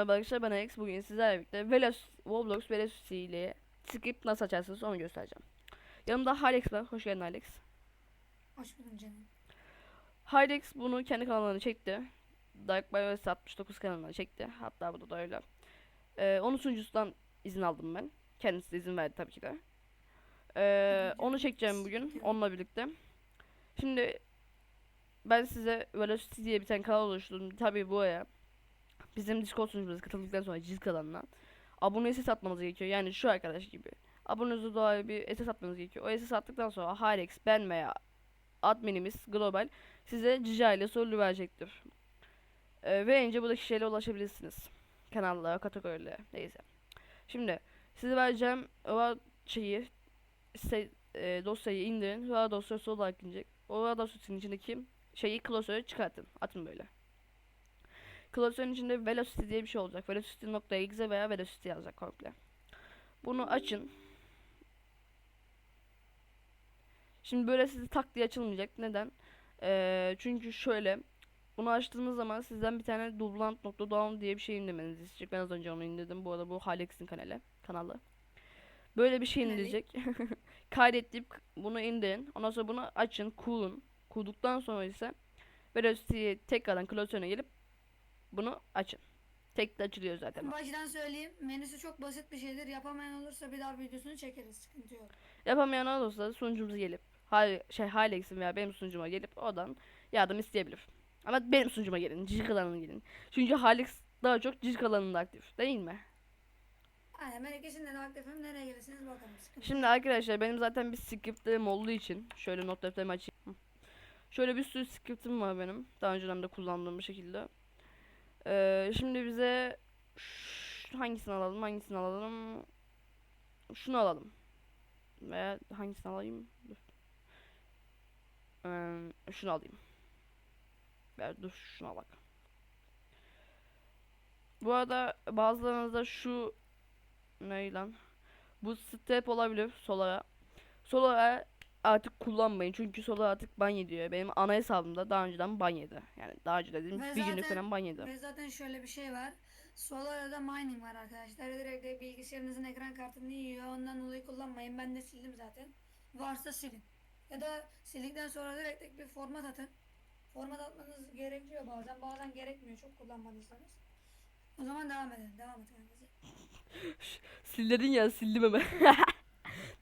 merhaba arkadaşlar ben Alex. Bugün sizlerle birlikte Velos, Roblox Velocity ile script nasıl açarsınız onu göstereceğim. Yanımda Hylex var. Hoş geldin Hylex. Hoş buldum canım. Hylex bunu kendi kanalına çekti. Dark Bios 69 kanalına çekti. Hatta burada da öyle. Ee, onun sunucusundan izin aldım ben. Kendisi de izin verdi tabii ki de. Ee, onu çekeceğim bugün onunla birlikte. Şimdi ben size Velocity diye bir tane kanal oluşturdum. Tabii buraya bizim Discord sunucumuza katıldıktan sonra cilt kanalına abone SS atmanız gerekiyor. Yani şu arkadaş gibi. Abonenize doğru bir SS atmanız gerekiyor. O SS attıktan sonra Hyrex, ben veya adminimiz Global size Cica ile soru verecektir. Ee, verince buradaki şeylere ulaşabilirsiniz. Kanallara, kategorilere, neyse. Şimdi size vereceğim o şeyi se- e, dosyayı indirin. O dosyası olarak inecek. O dosyasının içindeki şeyi klasöre çıkartın. Atın böyle. Klasörün içinde velocity diye bir şey olacak. Velocity.exe veya velocity yazacak komple. Bunu açın. Şimdi böyle sizi tak diye açılmayacak. Neden? Ee, çünkü şöyle bunu açtığınız zaman sizden bir tane dublant.down diye bir şey indirmenizi isteyecek. Ben az önce onu indirdim. Bu arada bu Halex'in kanalı. kanalı. Böyle bir şey indirecek. Kaydedip bunu indirin. Ondan sonra bunu açın, kurun. Kurduktan sonra ise Velocity'yi tekrardan klasörüne gelip bunu açın. Tek de açılıyor zaten. Baştan söyleyeyim. Menüsü çok basit bir şeydir. Yapamayan olursa bir daha videosunu çekeriz. Sıkıntı yok. Yapamayan olursa da sunucumuza gelip Hal şey Halex'in veya benim sunucuma gelip oradan yardım isteyebilir. Ama benim sunucuma gelin, Cicik alanına gelin. Çünkü Halex daha çok Cicik alanında aktif değil mi? Aynen ben ikisinde de aktifim. Nereye gelirsiniz bakalım. Sıkıntı Şimdi arkadaşlar benim zaten bir scriptlerim olduğu için şöyle not defterimi açayım. Şöyle bir sürü scriptim var benim. Daha önceden de kullandığım bir şekilde. Ee, şimdi bize hangisini alalım hangisini alalım. Şunu alalım. Veya hangisini alayım? Dur. Ee, şunu alayım. Ver dur şuna bak. Bu arada bazılarınızda şu ne lan? Bu step olabilir Solara. Solara artık kullanmayın çünkü Solar artık ban yediyor. Benim ana hesabımda daha önceden ban yedi. Yani daha önce dediğim Ve bir günlük zaten- falan ban yedi. Ve zaten şöyle bir şey var. Solar'da mining var arkadaşlar. Direkt de bilgisayarınızın ekran kartını yiyor. Ondan dolayı kullanmayın. Ben de sildim zaten. Varsa silin. Ya da sildikten sonra direkt bir format atın. Format atmanız gerekiyor bazen. Bazen gerekmiyor çok kullanmadıysanız. O zaman devam edin. Devam edin. Sildin ya sildim hemen.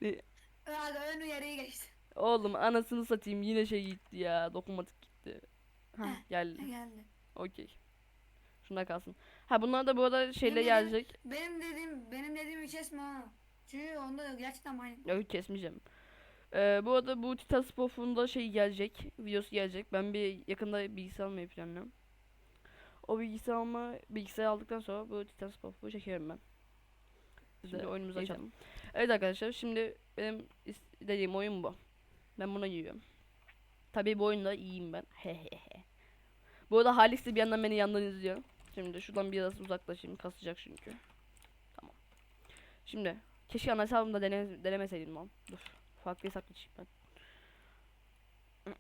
Hadi ön uyarıyı geçti. Oğlum anasını satayım yine şey gitti ya. Dokunmatik gitti. Heh, geldi. Geldi. Okey. Şunda kalsın. Ha bunlar da bu arada şeyle Benim- gelecek. Benim dediğim benim dediğimi kesme ha. Çünkü onda gerçekten mining. Yok kesmeyeceğim. Ee, bu arada bu Titan Spoff'un şey gelecek. Videosu gelecek. Ben bir yakında bilgisayar almayı planlıyorum. O bilgisayar alma bilgisayar aldıktan sonra bu Titan Spoff'u çekerim ben. Şimdi oyunumuzu açalım. Evet arkadaşlar şimdi benim istediğim oyun bu. Ben buna giriyorum. Tabii bu oyunda iyiyim ben. Hehehe. Bu arada Halis de bir yandan beni yandan izliyor. Şimdi şuradan biraz uzaklaşayım. Kasacak çünkü. Tamam. Şimdi keşke ana hesabımda dene, denemeseydim lan. Dur. Farklı hesap geçeyim ben.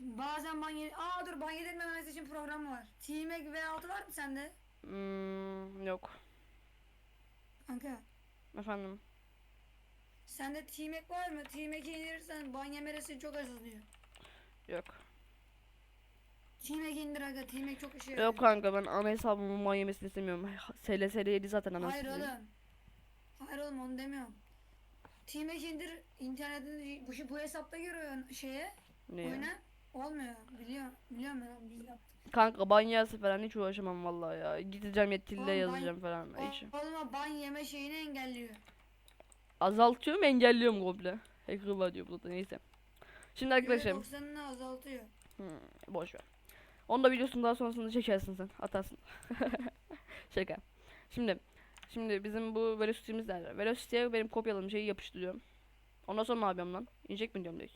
Bazen ban yedi... Aa dur ban yedirmemesi için program var. Team'e V6 var mı sende? Hmm, yok. Kanka. Efendim. Sende Teamhack var mı? Teamhack'i indirirsen ban yemesi çok azalıyor. Yok. Teamhack indir aga. Teamhack çok işe yarıyor. Yok kanka ben ana hesabımın man yemesini istemiyorum. SLSR 7 zaten ana Hayır oğlum. Hayır oğlum onu demiyorum. Teamhack indir. internetin bu, bu hesapta giriyor şeye. Ne ya? Oyuna. Olmuyor. Biliyorum. Biliyorum ben biz yaptık. Kanka ban yerse falan hiç uğraşamam vallahi ya. Gideceğim yetkiliyle Oğlum ban- yazacağım falan. Hiç. Oğlum ban yeme şeyini engelliyor. Azaltıyorum engelliyorum komple. Hacker var diyor burada neyse. Şimdi arkadaşlar %90'ını azaltıyor. boş ver. Onu da videosunu daha sonrasında çekersin sen. Atarsın. Şaka. Şimdi şimdi bizim bu Velocity'miz nerede? Velocity'ye benim kopyaladığım şeyi yapıştırıyorum. Ondan sonra ne yapıyorum lan? İnecek mi diyorum direkt?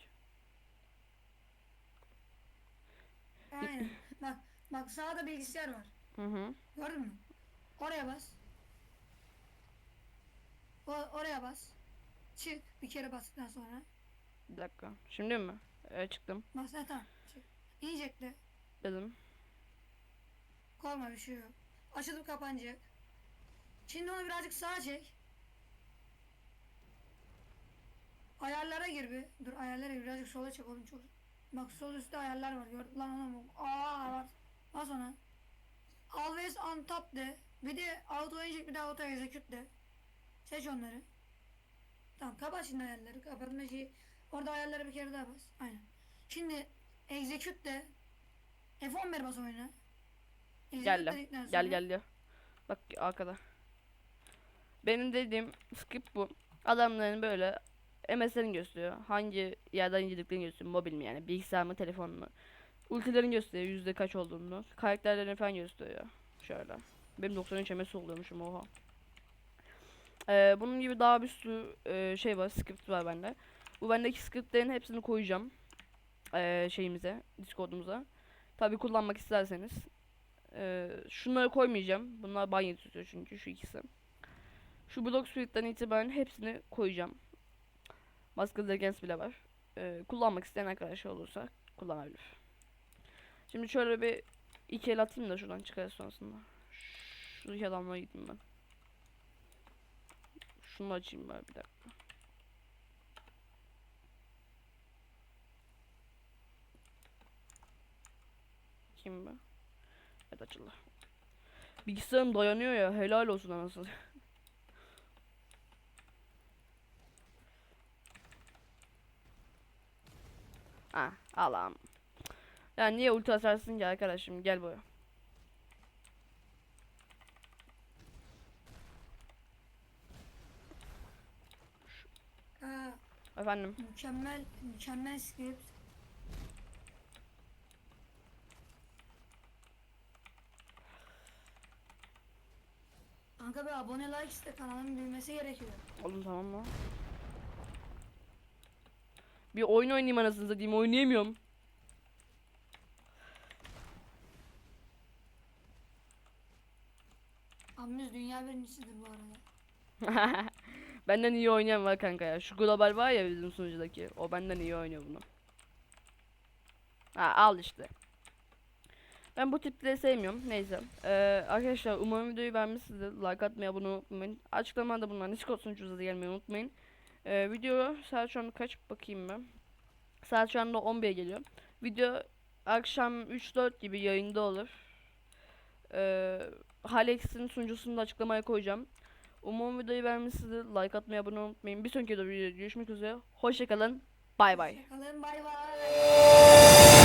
Aynen. bak bak sağda bilgisayar var. Hı hı. Gördün mü? Oraya bas. O, oraya bas. Çık bir kere bastıktan sonra. Bir dakika. Şimdi mi? Evet çıktım. Bas ha tamam. Çık. İnjekle. Dedim. Korkma bir şey yok. Açılıp kapanacak. Şimdi onu birazcık sağa çek. Ayarlara gir bir. Dur ayarlara gir. Birazcık sola çek oğlum çok. Bak sol üstte ayarlar var. Gördün lan onu mu? Aa var. Bas ona. Always on top de. Bir de auto inject bir de auto execute de. Seç onları. Tamam kapat şimdi ayarları. Kapatma şeyi. Orada ayarlara bir kere daha bas. Aynen. Şimdi execute de. F11 bas oyuna. Gel lan. Gel gel gel. Bak arkada. Benim dediğim skip bu. Adamların böyle MS'lerini gösteriyor. Hangi yerden indirdiklerini gösteriyor. Mobil mi yani bilgisayar mı telefon mu. Ultilerini gösteriyor yüzde kaç olduğunu. Karakterlerini falan gösteriyor. Şöyle. Benim 93 MS oluyormuşum oha. Ee, bunun gibi daha bir sürü e, şey var, script var bende. Bu bendeki scriptlerin hepsini koyacağım. Ee, şeyimize, Discord'umuza. Tabi kullanmak isterseniz. Ee, şunları koymayacağım. Bunlar ban tutuyor çünkü şu ikisi. Şu Block Suite'den itibaren hepsini koyacağım. Masked Legends bile var. Ee, kullanmak isteyen arkadaşlar olursa kullanabilir. Şimdi şöyle bir iki el atayım da şuradan çıkar sonrasında. Şuradaki adamlara gideyim ben. Şunu açayım ben bir dakika. Kim bu? Evet açıldı. Bilgisayarım dayanıyor ya helal olsun anasını. Ha Allah'ım. Ya niye ulti atarsın ki arkadaşım gel buraya. Aa, Efendim. mükemmel, mükemmel script. Kanka bir abone like iste kanalın büyümesi gerekiyor. Oğlum tamam mı? Bir oyun oynayayım anasını satayım oynayamıyorum. Abimiz dünya birincisidir bu arada. benden iyi oynayan var kanka ya. Şu global var ya bizim sunucudaki. O benden iyi oynuyor bunu. Ha al işte. Ben bu tipleri sevmiyorum. Neyse. Ee, arkadaşlar umarım videoyu beğenmişsinizdir. Like atmayı, abone olmayı unutmayın. Açıklamada bulunan Discord sunucunuza gelmeyi unutmayın. Ee, video saat şu an kaç bakayım ben. Saat şu anda 11'e geliyor. Video akşam 3-4 gibi yayında olur. Ee, Halex'in sunucusunu da açıklamaya koyacağım. Umarım videoyu beğenmişsinizdir. Like atmayı, abone olmayı unutmayın. Bir sonraki videoda görüşmek üzere. Hoşçakalın. Bay bay. Kalın bay bay.